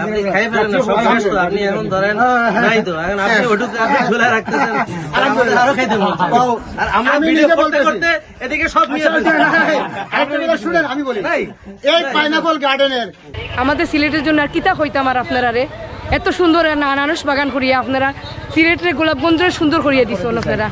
আপনি খাই ফেলেন না, সব শেষ তো, আপনি এখন ধরেন নাই তো, এখন আপনি ওটুকু আপনি ঝোলা রাখতেছেন, আমাদের আরও খাইতে আর আমরা ভিডিও করতে করতে এদিকে সব নিয়ে ফেলছি। আরেকটা কথা শুনেন আমি বলি। এই পাইনাপল গার্ডেনের আমাদের সিলেটের জন্য আর কিতা হইতাম আর আপনারা রে? এত সুন্দর আনারস বাগান করিয়া আপনারা সিলেটের গোলাপগঞ্জ সুন্দর করিয়া দিছেন আপনারা।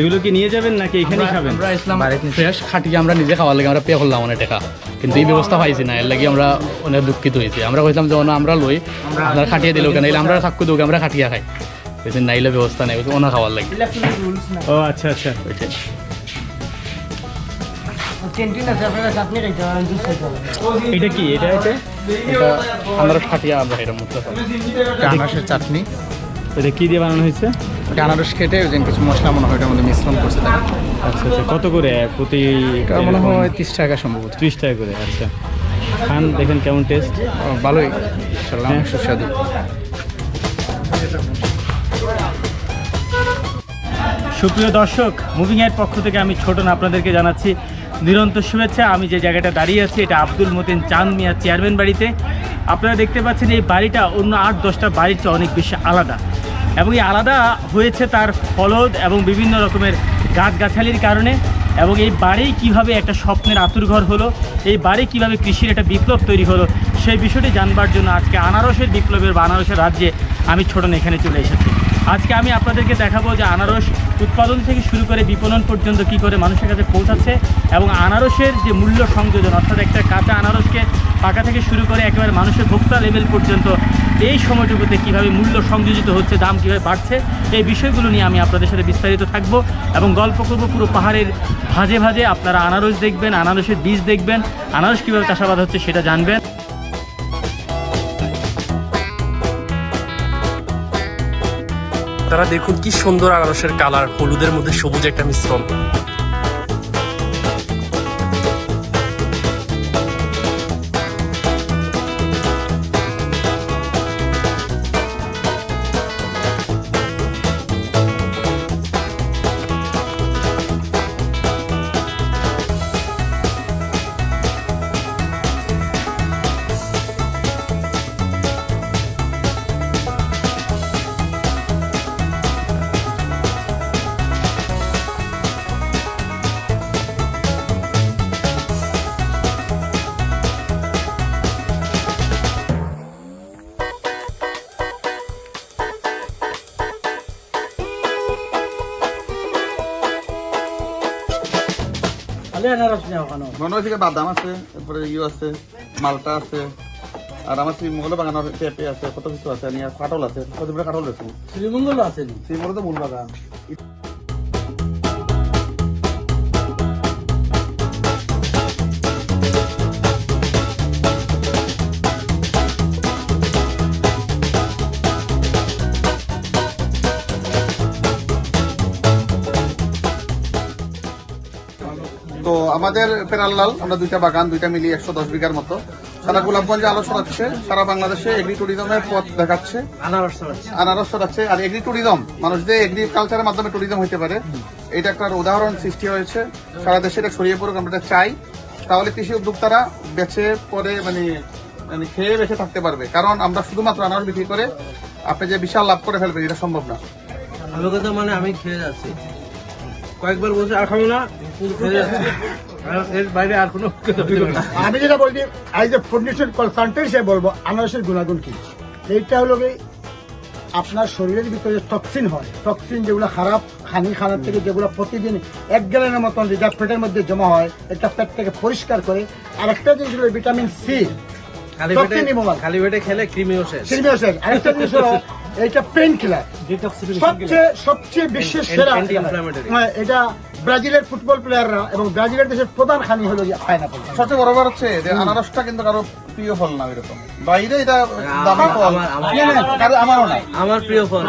এগুলো কি নিয়ে যাবেন নাকি এখানেই খাবেন? আমরা ইসলাম ফ্রেশ খাটিয়ে আমরা নিজে খাওয়ার লাগে আমরা পে করলাম অনেক টাকা। কিন্তু এই ব্যবস্থা পাইছি না এর লাগে আমরা অনেক দুঃখিত হয়েছি। আমরা কইলাম যে আমরা লই আপনারা খাটিয়ে দিল কেন? আমরা থাকব দোকে আমরা খাটিয়ে খাই। বলছেন নাইলে ব্যবস্থা নেই। ওনা খাওয়ার লাগে। ও আচ্ছা আচ্ছা। এটা কি? এটা এটা? এটা আমরা খাটিয়ে আমরা আনারসের চাটনি এটা কি দিয়ে বানানো হয়েছে? ওটা আনারস কেটে ওই কিছু মশলা মনে হয় ওটার মধ্যে মিশ্রণ করছে তাই। আচ্ছা আচ্ছা কত করে প্রতি মনে হয় তিরিশ টাকা সম্ভবত। ত্রিশ টাকা করে আচ্ছা। খান দেখেন কেমন টেস্ট ভালোই। অনেক সুস্বাদু। সুপ্রিয় দর্শক মুভিং এর পক্ষ থেকে আমি ছোটন আপনাদেরকে জানাচ্ছি নিরন্তর শুভেচ্ছা। আমি যে জায়গাটা দাঁড়িয়ে আছি এটা আব্দুল মতিন চাঁদ মিয়া চেয়ারম্যান বাড়িতে। আপনারা দেখতে পাচ্ছেন এই বাড়িটা অন্য আট দশটা বাড়ির চেয়ে অনেক বেশি আলাদা। এবং এই আলাদা হয়েছে তার ফলদ এবং বিভিন্ন রকমের গাছগাছালির কারণে এবং এই বাড়ি কীভাবে একটা স্বপ্নের আতুরঘর হলো, এই বাড়ি কীভাবে কৃষির একটা বিপ্লব তৈরি হলো, সেই বিষয়টি জানবার জন্য আজকে আনারসের বিপ্লবের বা আনারসের রাজ্যে আমি ছোটন এখানে চলে এসেছি। আজকে আমি আপনাদেরকে দেখাবো যে আনারস উৎপাদন থেকে শুরু করে বিপণন পর্যন্ত কি করে মানুষের কাছে পৌঁছাচ্ছে এবং আনারসের যে মূল্য সংযোজন, অর্থাৎ একটা কাঁচা আনারসকে পাকা থেকে শুরু করে একেবারে মানুষের ভোক্তা লেভেল পর্যন্ত, এই সময়টুকুতে কীভাবে মূল্য সংযোজিত হচ্ছে, দাম কীভাবে বাড়ছে, এই বিষয়গুলো নিয়ে আমি আপনাদের সাথে বিস্তারিত থাকব এবং গল্প করব পুরো পাহাড়ের ভাজে ভাজে। আপনারা আনারস দেখবেন, আনারসের বীজ দেখবেন, আনারস কীভাবে চাষাবাদ হচ্ছে সেটা জানবেন। তারা দেখুন কি সুন্দর আনারসের কালার হলুদের মধ্যে সবুজ একটা মিশ্রণ। মনে হচ্ছে বাদাম আছে তারপরে ইউ আছে মালটা আছে আর আমার শ্রীমঙ্গল বাগান পেঁপে আছে কত কিছু আছে আর কাটল আছে কতগুলো কাটল আছে শ্রীমঙ্গল আছে শ্রীমঙ্গল তো মূল বাগান। তো আমাদের পেরাল্লাল আমরা দুইটা বাগান দুইটা মিলিয়ে একশো দশ বিঘার মতো। সারা গোলাপগঞ্জে আলো ছড়াচ্ছে সারা বাংলাদেশে এগ্রি ট্যুরিজমের পথ দেখাচ্ছে। আনারস ছড়াচ্ছে। আর এগ্রি ট্যুরিজম মানুষদের এগ্রিকালচারের মাধ্যমে ট্যুরিজম হতে পারে এটা একটা উদাহরণ সৃষ্টি হয়েছে। সারা দেশে এটা ছড়িয়ে পড়ুক আমরা এটা চাই। তাহলে কৃষি উদ্যোক্তারা বেছে পরে মানে মানে খেয়ে বেঁচে থাকতে পারবে। কারণ আমরা শুধুমাত্র আনারস বিক্রি করে আপনি যে বিশাল লাভ করে ফেলবেন এটা সম্ভব না। মানে আমি খেয়ে যাচ্ছি। কয়েকবার বলছি আর খাব না। এর বাইরে আর কোনো পারে না। আমি যেটা বলছি আজ এ ফুড কনসালটেন্ট হিসেবে বলব আনারসের গুণাগুণ কি? এইটা হলো কি আপনার শরীরের ভিতরে টক্সিন হয় টক্সিন যেগুলো খারাপ খানি খানার থেকে যেগুলো প্রতিদিন এক গ্যালেনের মতন রিজার্ভ পেটের মধ্যে জমা হয় এটা পেট থেকে পরিষ্কার করে। আর একটা জিনিস হলো ভিটামিন সি খালি পেটে। খালি পেটে খেলে ক্রিমিও শেষ। আরেকটা জিনিস হলো এটা পেন কিলার সবচেয়ে সবচেয়ে বিশ্বের সেরা হ্যাঁ, এটা ব্রাজিলের ফুটবল প্লেয়াররা এবং ব্রাজিলের দেশের প্রধান খানি হলো পাইনাপল সবচেয়ে বড় ব্যাপার হচ্ছে যে আনারসটা কিন্তু কারও প্রিয় ফল না এরকম। বাইরে এটা দামি ফল। কারও আমারও না। আমার প্রিয় ফল।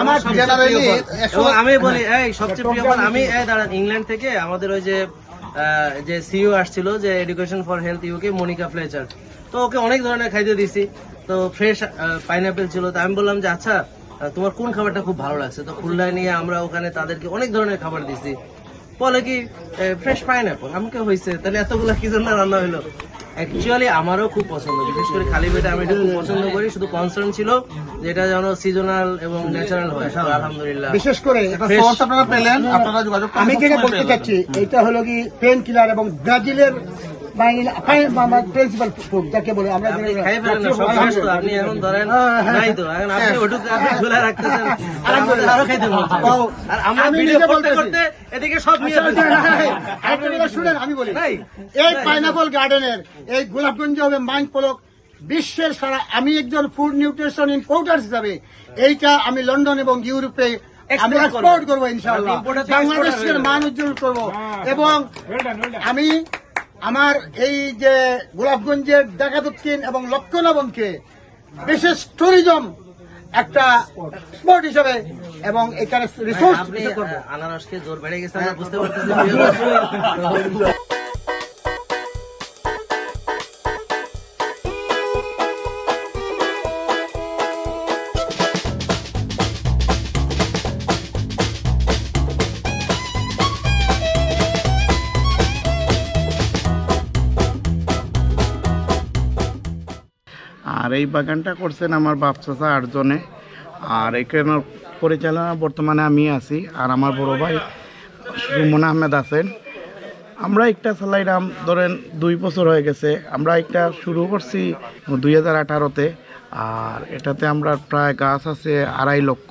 আমার জেনারেলি আমি বলি এই সবচেয়ে প্রিয় ফল আমি এই দাঁড়ান ইংল্যান্ড থেকে আমাদের ওই যে আহ, যে সিইও আসছিল যে education for health UK Monica Fletcher. তো ওকে অনেক ধরনের খাইতে দিছি তো ফ্রেশ পাইনাপেল ছিল। তো আমি বললাম যে আচ্ছা তোমার কোন খাবারটা খুব ভালো লাগছে? তো খুলনায় নিয়ে আমরা ওখানে তাদেরকে অনেক ধরনের খাবার দিছি বলে কি ফ্রেশ পাইনাপল আমাকে হয়েছে তাহলে এতগুলো কি জন্য রান্না হলো অ্যাকচুয়ালি আমারও খুব পছন্দ। বিশেষ করে খালি পেটে আমি এটা খুব পছন্দ করি। শুধু কনসার্ন ছিল যে এটা যেন সিজনাল এবং ন্যাচারাল হয়। আলহামদুলিল্লাহ। বিশেষ করে আপনারা পেলেন। আপনারা যোগাযোগ আমি যেটা বলতে চাচ্ছি এটা হলো কি পেন কিলার এবং ব্রাজিলের প্রিন্সিপাল যাকে বলে আমরা আপনি খাই ফেলেন না সব শেষ তো আপনি এখন ধরেন নাই তো এখন আপনি ওটুকু আপনি ঝুলে রাখতেছেন আরও খাইতে আর আমরা আমি ভিডিও করতে করতে এদিকে সব নিয়ে ফেলছি। আরেকটা কথা শুনেন আমি বলি। এই পাইনাপল গার্ডেনের এই গোলাপগঞ্জ হবে মাইন্ড পলক বিশ্বের সারা আমি একজন ফুড নিউট্রিশন ইম্পোর্টার হিসাবে এইটা আমি লন্ডন এবং ইউরোপে আমি এক্সপোর্ট করব। থেকে বাংলাদেশের মান উজ্জ্বল করব। এবং আমি আমার এই যে গোলাপগঞ্জের ডাকাতুদ্দিন এবং লক্ষণাবনকে বিশেষ ট্যুরিজম একটা স্পট হিসাবে এবং এখানে রিসোর্স আনারসকে জোর বেড়ে গেছে আমরা বুঝতে পারতেছি এই বাগানটা করছেন আমার বাপ চাচা আটজনে। আর এখানে পরিচালনা বর্তমানে আমি আছি আর আমার বড় ভাই সুমন আহমেদ আছেন। আমরা একটা চালাইলাম ধরেন দুই বছর হয়ে গেছে, আমরা একটা শুরু করছি দুই হাজার আঠারোতে, আর এটাতে আমরা প্রায় গাছ আছে আড়াই লক্ষ।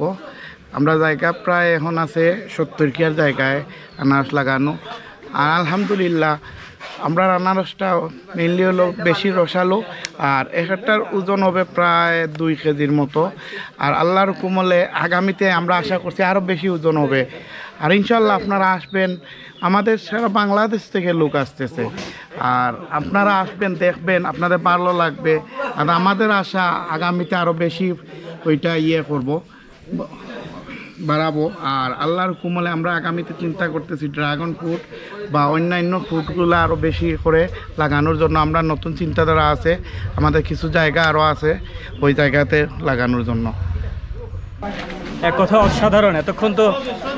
আমরা জায়গা প্রায় এখন আছে সত্তর কিয়ার জায়গায় আনারস লাগানো। আর আলহামদুলিল্লাহ আমরা আনারসটা মেনলি হলো বেশি রসালো, আর একটার ওজন হবে প্রায় দুই কেজির মতো। আর আল্লাহর কুমলে আগামীতে আমরা আশা করছি আরও বেশি ওজন হবে। আর ইনশাল্লাহ আপনারা আসবেন, আমাদের সারা বাংলাদেশ থেকে লোক আসতেছে। আর আপনারা আসবেন, দেখবেন, আপনাদের ভালো লাগবে। আর আমাদের আশা আগামীতে আরও বেশি ওইটা ইয়ে করব। বাড়াবো। আর আল্লাহর কুমলে আমরা আগামীতে চিন্তা করতেছি ড্রাগন ফ্রুট বা অন্যান্য ফ্রুটগুলো আরও বেশি করে লাগানোর জন্য। আমরা নতুন চিন্তাধারা আছে, আমাদের কিছু জায়গা আরও আছে ওই জায়গাতে লাগানোর জন্য। এক কথা অসাধারণ, এতক্ষণ তো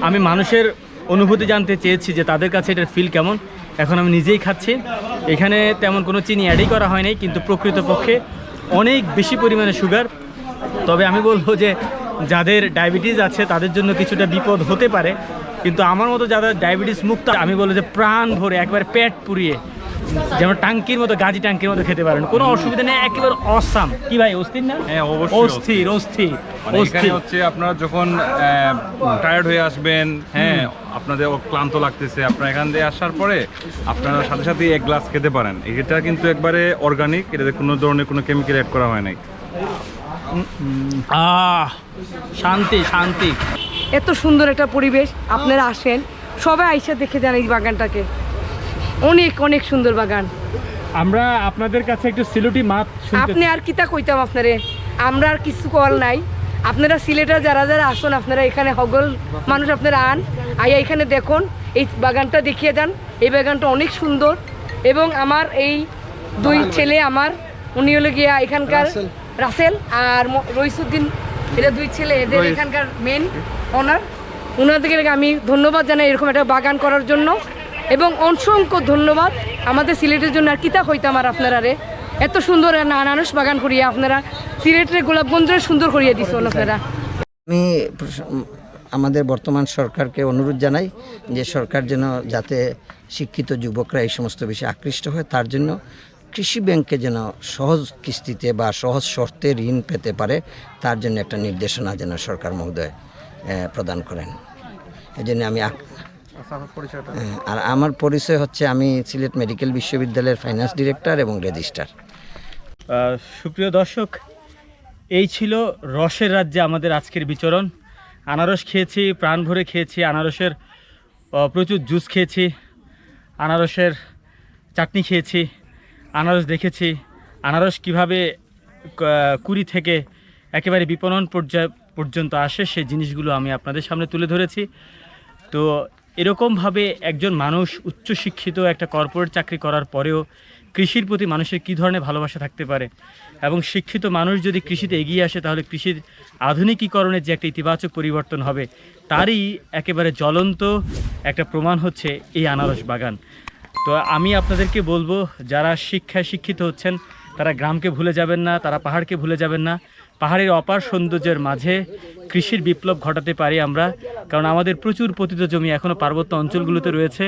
আমি মানুষের অনুভূতি জানতে চেয়েছি যে তাদের কাছে এটার ফিল কেমন। এখন আমি নিজেই খাচ্ছি। এখানে তেমন কোনো চিনি অ্যাডই করা হয়নি কিন্তু প্রকৃতপক্ষে অনেক বেশি পরিমাণে সুগার তবে আমি বলব যে যাদের ডায়াবেটিস আছে তাদের জন্য কিছুটা বিপদ হতে পারে। কিন্তু আমার মতো যাদের ডায়াবেটিস মুক্ত আমি বলব যে প্রাণ ভরে একবার পেট পুড়িয়ে যেমন টাঙ্কির মতো গাজি টাঙ্কির মতো খেতে পারেন। কোনো অসুবিধা নেই একেবারে অসাম কি ভাই অস্থির না? হ্যাঁ, অস্থির অস্থির মানে অস্থির। হচ্ছে আপনারা যখন টায়ার্ড হয়ে আসবেন হ্যাঁ আপনাদের ক্লান্ত লাগতেছে আপনারা এখান দিয়ে আসার পরে আপনারা সাথে সাথে এক গ্লাস খেতে পারেন। এটা কিন্তু একবারে অর্গানিক এটাতে কোনো ধরনের কোনো কেমিক্যাল অ্যাড করা হয় নাই। আহ শান্তি শান্তি। এত সুন্দর একটা পরিবেশ আপনারা আসেন সবাই আইসা দেখে যান এই বাগানটাকে। অনেক অনেক সুন্দর বাগান। আমরা আপনাদের কাছে একটু সিলুটি মাছ আপনি আর কিতা কইতাম আপনারে? আমরা আর কিছু কল নাই। আপনারা সিলেটের যারা যারা আসুন আপনারা এখানে হগল মানুষ আপনারা আন। আইয়া এখানে দেখুন এই বাগানটা দেখিয়ে যান। এই বাগানটা অনেক সুন্দর। এবং আমার এই দুই ছেলে আমার উনি হলো গিয়া এখানকার রাসেল আর রইসুদ্দিন এরা দুই ছেলে এদের এখানকার মেন ওনার ওনাদেরকে আমি ধন্যবাদ জানাই এরকম একটা বাগান করার জন্য। এবং অসংখ্য ধন্যবাদ আমাদের সিলেটের জন্য। আর কিতা হইতাম আর আপনারা রে? এত সুন্দর আনারস বাগান করিয়া আপনারা সিলেটের গোলাপগঞ্জের সুন্দর করিয়া দিচ্ছেন আপনারা। আমি আমাদের বর্তমান সরকারকে অনুরোধ জানাই যে সরকার যেন যাতে শিক্ষিত যুবকরা এই সমস্ত বিষয়ে আকৃষ্ট হয় তার জন্য কৃষি ব্যাংকে যেন সহজ কিস্তিতে বা সহজ শর্তে ঋণ পেতে পারে তার জন্য একটা নির্দেশনা যেন সরকার মহোদয় প্রদান করেন। এই জন্য আমি হ্যাঁ, আর আমার পরিচয় হচ্ছে আমি সিলেট মেডিকেল বিশ্ববিদ্যালয়ের ফাইন্যান্স ডিরেক্টর এবং রেজিস্ট্রার সুপ্রিয় দর্শক এই ছিল রসের রাজ্যে আমাদের আজকের বিচরণ। আনারস খেয়েছি প্রাণ ভরে খেয়েছি আনারসের প্রচুর জুস খেয়েছি আনারসের চাটনি খেয়েছি। আনারস দেখেছি। আনারস কীভাবে কুড়ি থেকে একেবারে বিপণন পর্যায় পর্যন্ত আসে, সেই জিনিসগুলো আমি আপনাদের সামনে তুলে ধরেছি। তো এরকমভাবে একজন মানুষ উচ্চশিক্ষিত একটা কর্পোরেট চাকরি করার পরেও কৃষির প্রতি মানুষের কী ধরনের ভালোবাসা থাকতে পারে? এবং শিক্ষিত মানুষ যদি কৃষিতে এগিয়ে আসে, তাহলে কৃষির আধুনিকীকরণের যে একটা ইতিবাচক পরিবর্তন হবে, তারই একেবারে জ্বলন্ত একটা প্রমাণ হচ্ছে এই আনারস বাগান। তো আমি আপনাদেরকে বলব, যারা শিক্ষায় শিক্ষিত হচ্ছেন, তারা গ্রামকে ভুলে যাবেন না, তারা পাহাড়কে ভুলে যাবেন না। পাহাড়ের অপার সৌন্দর্যের মাঝে কৃষির বিপ্লব ঘটাতে পারি আমরা, কারণ আমাদের প্রচুর পতিত জমি এখনও পার্বত্য অঞ্চলগুলোতে রয়েছে।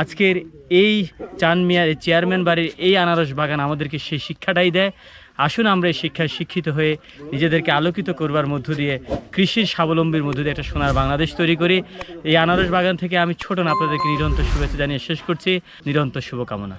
আজকের এই চান মিয়ার চেয়ারম্যান বাড়ির এই আনারস বাগান আমাদেরকে সেই শিক্ষাটাই দেয়। আসুন আমরা এই শিক্ষায় শিক্ষিত হয়ে নিজেদেরকে আলোকিত করবার মধ্য দিয়ে কৃষির স্বাবলম্বীর মধ্য দিয়ে একটা সোনার বাংলাদেশ তৈরি করি। এই আনারস বাগান থেকে আমি ছোট আপনাদেরকে নিরন্তর শুভেচ্ছা জানিয়ে শেষ করছি। নিরন্তর শুভকামনা।